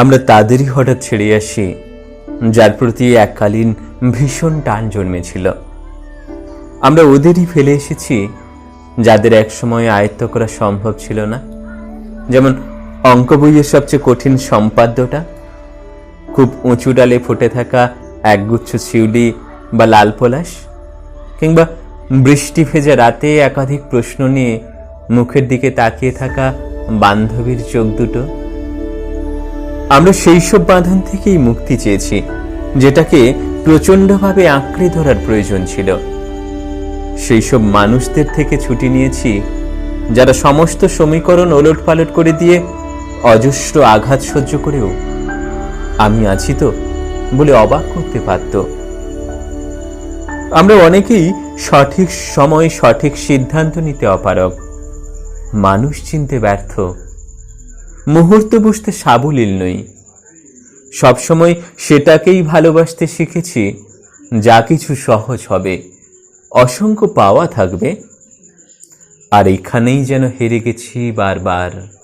আমরা তাদেরই হঠাৎ ছেড়ে আসি, যার প্রতি এককালীন ভীষণ টান জন্মেছিল। আমরা ওদেরই ফেলে এসেছি, যাদের একসময় আয়ত্ত করা সম্ভব ছিল না। যেমন অঙ্ক বইয়ের সবচেয়ে কঠিন সম্পাদ্যটা, খুব উঁচু ডালে ফুটে থাকা একগুচ্ছ শিউলি বা লাল পলাশ, কিংবা বৃষ্টি ভেজা রাতে একাধিক প্রশ্ন নিয়ে মুখের দিকে তাকিয়ে থাকা বান্ধবীর চোখ দুটো। আমরা সেই সব বাঁধন থেকেই মুক্তি চেয়েছি, যেটাকে প্রচণ্ডভাবে আঁকড়ে ধরার প্রয়োজন ছিল। সেই সব মানুষদের থেকে ছুটি নিয়েছি, যারা সমস্ত সমীকরণ ওলট পালট করে দিয়ে অজস্র আঘাত সহ্য করেও আমি আছি তো বলে অবাক করতে পারত। আমরা অনেকেই সঠিক সময় সঠিক সিদ্ধান্ত নিতে অপারগ। মানুষ চিনতে ব্যর্থ। মুহূর্ত বুঝতে সাবলীল নই। সবসময় সেটাকেই ভালোবাসতে শিখেছি, যা কিছু সহজ হবে, অসংখ্য পাওয়া থাকবে, আর এখানেই যেন হেরে গেছি বারবার।